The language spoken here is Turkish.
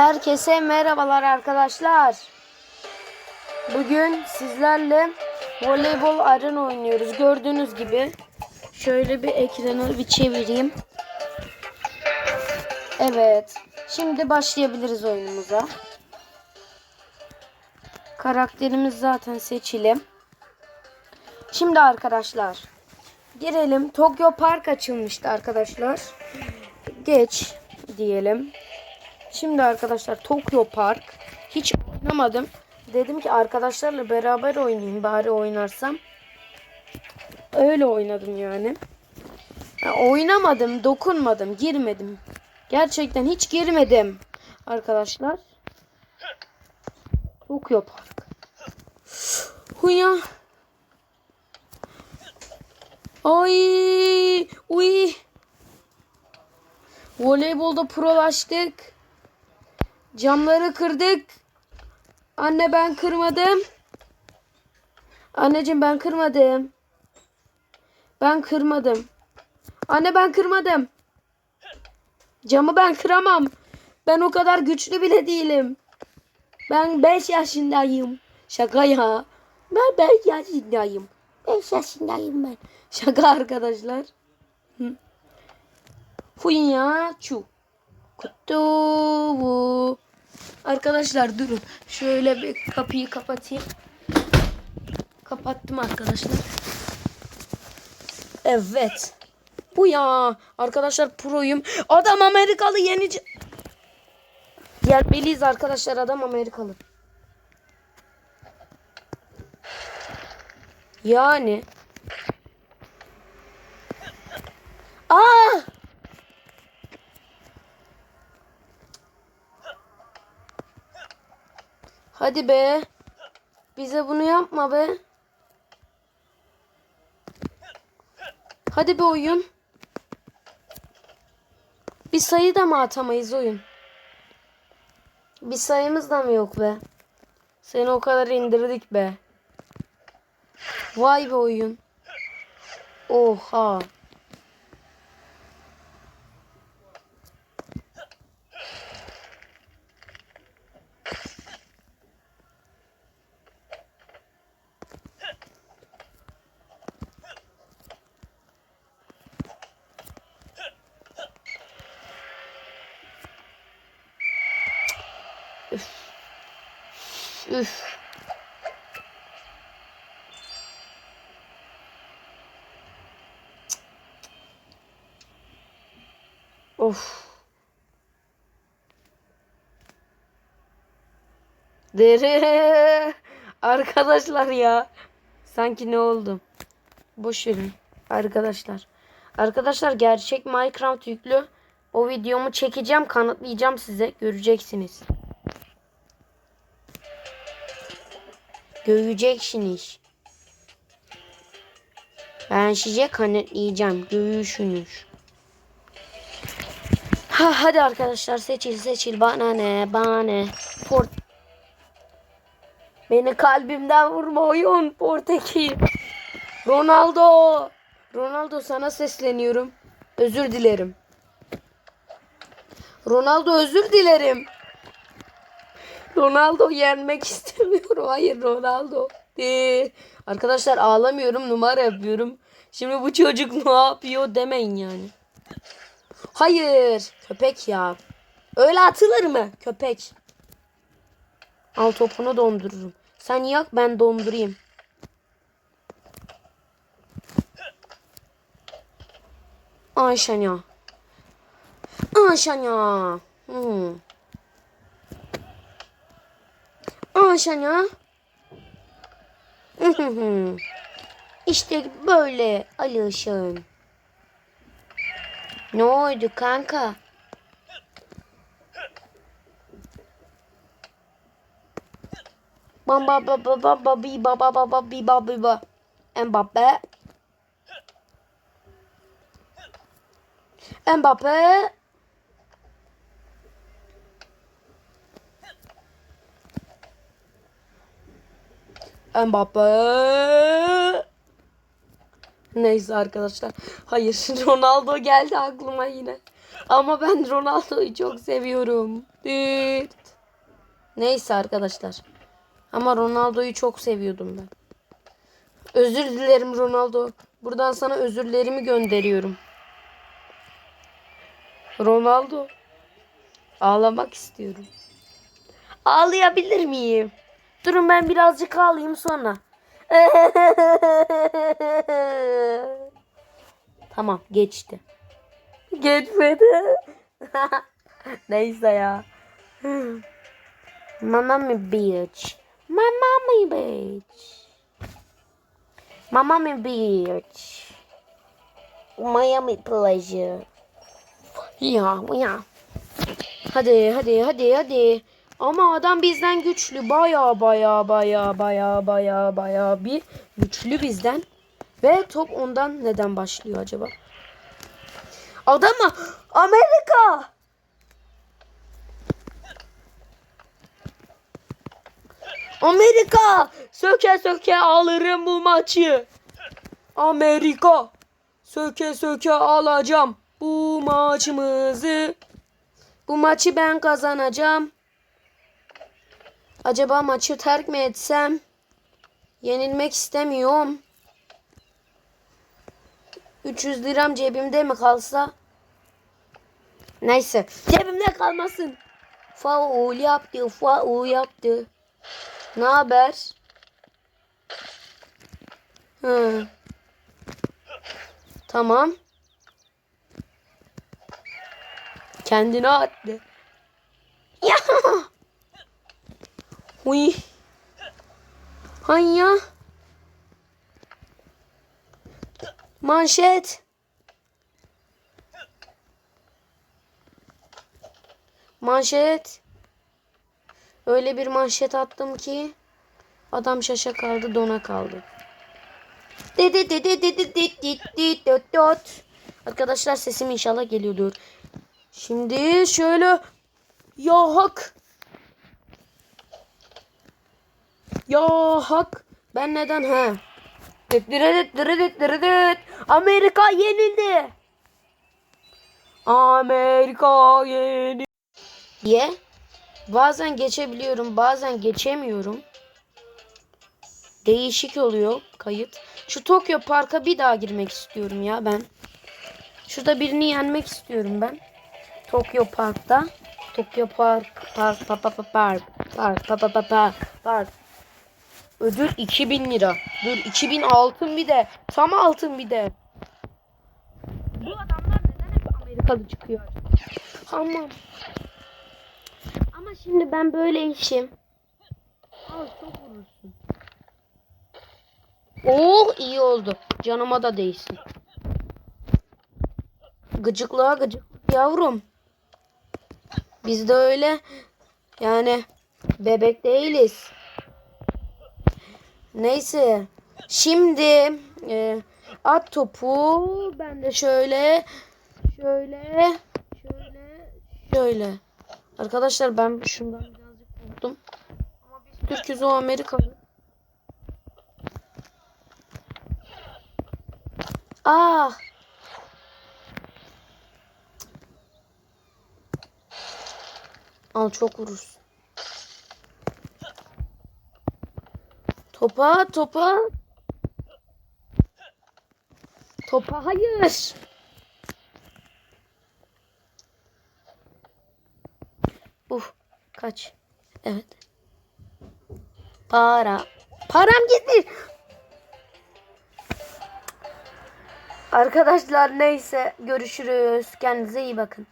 Herkese merhabalar arkadaşlar. Bugün sizlerle voleybol arena oynuyoruz. Gördüğünüz gibi şöyle bir ekranı bir çevireyim. Evet. Şimdi başlayabiliriz oyunumuza. Karakterimiz zaten seçili. Şimdi arkadaşlar girelim. Tokyo Park açılmıştı arkadaşlar. Geç diyelim. Şimdi arkadaşlar Tokyo Park hiç oynamadım. Dedim ki arkadaşlarla beraber oynayayım bari oynarsam. Öyle oynadım yani. Ya oynamadım, dokunmadım, girmedim. Gerçekten hiç girmedim arkadaşlar. Tokyo Park. Huya. Ay, uy. Voleybolda prolaştık. Camları kırdık. Anne ben kırmadım. Anneciğim ben kırmadım. Ben kırmadım. Anne ben kırmadım. Camı ben kıramam. Ben o kadar güçlü bile değilim. Ben 5 yaşındayım. Şaka ya. Ben 5 yaşındayım. 5 yaşındayım ben. Şaka arkadaşlar. Hı. Funya çu. Kutu. Arkadaşlar durun. Şöyle bir kapıyı kapatayım. Kapattım arkadaşlar. Evet. Bu ya. Arkadaşlar proyum. Adam Amerikalı yenici. Gelmeliyiz arkadaşlar adam Amerikalı. Yani. Aa! Hadi be. Bize bunu yapma be. Hadi be oyun. Bir sayı da mı atamayız oyun? Bir sayımız da mı yok be? Seni o kadar indirdik be. Vay be oyun. Oha. Üf. Of. Dere. Arkadaşlar ya. Sanki ne oldu? Boş verin. Arkadaşlar. Arkadaşlar gerçek Minecraft yüklü. O videomu çekeceğim, kanıtlayacağım size. Göreceksiniz. Göreceksiniz. Ben size kanıtlayacağım. Görüşünüz. Ha, hadi arkadaşlar seçil seçil. Bana ne bana ne. Port Beni kalbimden vurma oyun Portekiz. Ronaldo. Ronaldo sana sesleniyorum. Özür dilerim. Ronaldo özür dilerim. Ronaldo yenmek istemiyorum. Hayır Ronaldo. Ee, arkadaşlar ağlamıyorum numara yapıyorum. Şimdi bu çocuk ne yapıyor demeyin yani. Hayır. Köpek ya. Öyle atılır mı? Köpek. Al topunu dondururum. Sen yak ben dondurayım. Ayşanya. Ayşanya. Hmm. Ayşanya. işte böyle alışın. Ne oldu kanka? Bam ba ba ba ba ba bi ba ba ba bi ba bi ba. Mbappe. Mbappe. Mbappe. Neyse arkadaşlar. Hayır Ronaldo geldi aklıma yine. Ama ben Ronaldo'yu çok seviyorum. Düt. Neyse arkadaşlar. Ama Ronaldo'yu çok seviyordum ben. Özür dilerim Ronaldo. Buradan sana özürlerimi gönderiyorum. Ronaldo. Ağlamak istiyorum. Ağlayabilir miyim? Durun ben birazcık ağlayayım sonra. tamam geçti. Geçmedi. Neyse ya. Mama mi bitch. Mama mi bitch. Mama mi bitch. Miami pleasure. Ya ya. Hadi hadi hadi hadi. Ama adam bizden güçlü. Baya baya baya baya baya baya bir güçlü bizden. Ve top ondan neden başlıyor acaba? Adam mı? Amerika! Amerika! Söke söke alırım bu maçı. Amerika! Söke söke alacağım bu maçımızı. Bu maçı ben kazanacağım. Acaba maçı terk mi etsem? Yenilmek istemiyorum. 300 liram cebimde mi kalsa? Neyse. Cebimde kalmasın. Faul yaptı. Faul yaptı. Ne haber? Hı. Tamam. Kendine attı. Ya. Uy. Hay ya. Manşet. Manşet. Öyle bir manşet attım ki adam şaşa kaldı, dona kaldı. Arkadaşlar sesim inşallah geliyordur. Şimdi şöyle ya. Ya hak. Ben neden he? Amerika yenildi. Amerika yenildi. Diye bazen geçebiliyorum bazen geçemiyorum. Değişik oluyor kayıt. Şu Tokyo Park'a bir daha girmek istiyorum ya ben. Şurada birini yenmek istiyorum ben. Tokyo Park'ta. Tokyo Park, Park, pa pa pa park, park, pa pa pa park, park. Ödül 2000 lira. Dur 2000 altın bir de. Tam altın bir de. Bu adamlar neden hep Amerikalı çıkıyor? Tamam. Ama şimdi ben böyle işim. Al çok vurursun. Oh iyi oldu. Canıma da değsin. Gıcıklığa gıcık yavrum. Biz de öyle yani bebek değiliz. Neyse. Şimdi e, at topu ben de şöyle şöyle şöyle şöyle. Arkadaşlar ben şundan birazcık korktum. Ama biz Türk'üz o Amerikalı. Ah. Al çok vurursun. Topa topa. Topa hayır. Uf kaç. Evet. Para. Param gitti. Arkadaşlar neyse görüşürüz. Kendinize iyi bakın.